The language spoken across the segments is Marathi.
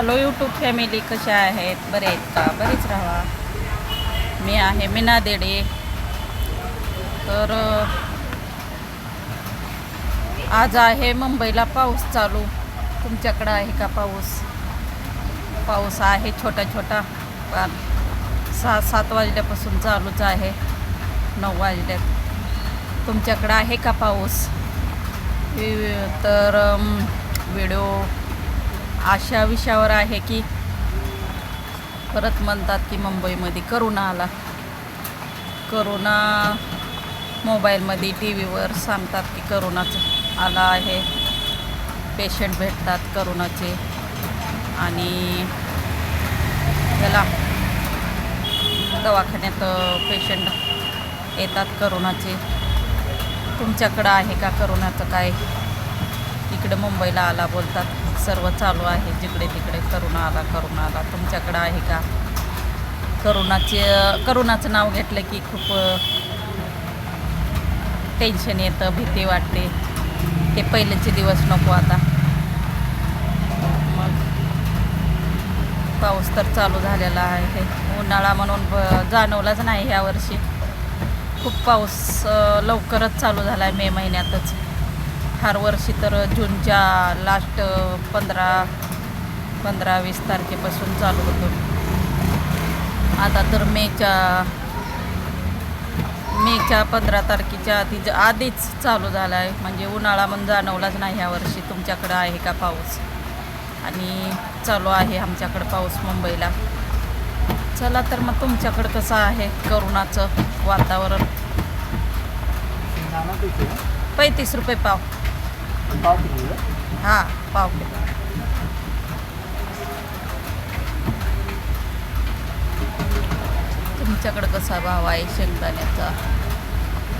हॅलो यूट्यूब फॅमिली कशा आहेत? बरे आहेत का? बरेच राहा. मी आहे मीना देडे. तर आज आहे मुंबईला पाऊस चालू. तुमच्याकडं आहे का पाऊस? पाऊस आहे छोटा छोटा पण सहा सात वाजल्यापासून चालूच आहे. नऊ वाजल्यात. तुमच्याकडं आहे का पाऊस? वि- तर व्हिडिओ अशा विषयावर आहे की परत म्हणतात की मुंबईमध्ये करोना आला. करोना मोबाईलमध्ये टी व्हीवर सांगतात की करोनाचं आला आहे. पेशंट भेटतात करोनाचे. आणि ह्याला दवाखान्यात पेशंट येतात करोनाचे. तुमच्याकडं आहे का करोनाचं काय? इकडं मुंबईला आला बोलतात. सर्व चालू आहे. जिकडे तिकडे करोना आला करोना आला. तुमच्याकडं आहे का? करोनाचे करोनाचं नाव घेतलं की खूप टेन्शन येतं भीती वाटते. ते पहिलेचे दिवस नको आता. मग पाऊस तर चालू झालेला आहे. उन्हाळा म्हणून ब- जाणवलाच नाही यावर्षी खूप पाऊस लवकरच चालू झाला आहे मे महिन्यातच. हर वर्षी तर जूनच्या लास्ट पंधरा पंधरा वीस तारखेपासून चालू होतो. आता तर मेच्या मेच्या पंधरा तारखेच्या आधी आधीच चालू झाला आहे म्हणजे उन्हाळा म्हणून जाणवलाच नाही ह्या वर्षी. तुमच्याकडं आहे का पाऊस? आणि चालू आहे आमच्याकडं पाऊस मुंबईला. चला तर मग तुमच्याकडं कसं आहे करोनाचं वातावरण? पैतीस रुपये पाव. पाव किलो हां पाव किलो तुमच्याकडं कसा भाव आहे शेंगदाण्याचा?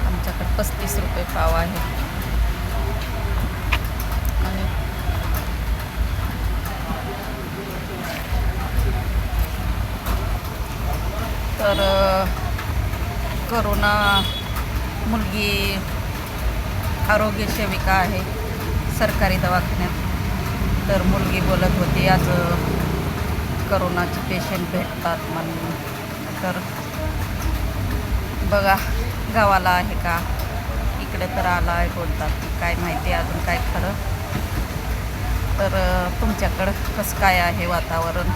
आमच्याकडं पस्तीस रुपये पाव आहे. आणि तर करोना मुलगी आरोग्य सेविका आहे. सरकारी दवाखान्यात. तर मुलगी बोलत होती आज करोनाचे पेशंट भेटतात म्हणून. तर बघा गावाला आहे का? इकडे तर आला आहे बोलतात काय माहिती अजून काय खरं. तर तुमच्याकडं कसं काय आहे वातावरण?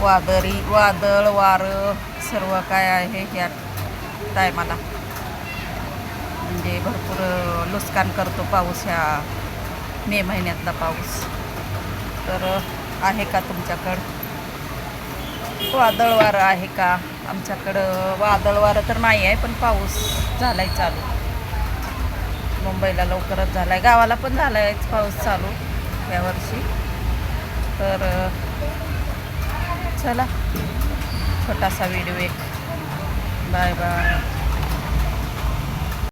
वादळी वादळ वारं सर्व काय आहे या टायमाला? म्हणजे भरपूर नुकसान करतो पाऊस ह्या मे महिन्यातला पाऊस. तर आहे का तुमच्याकडं? वादळ वारं आहे का? आमच्याकडं वादळ वारं तर नाही आहे पण पाऊस झाला आहे चालू. मुंबईला लवकरच झाला आहे गावाला पण झाला आहे पाऊस चालू यावर्षी तर चला. छोटासा व्हिडिओ एक. Bye bye.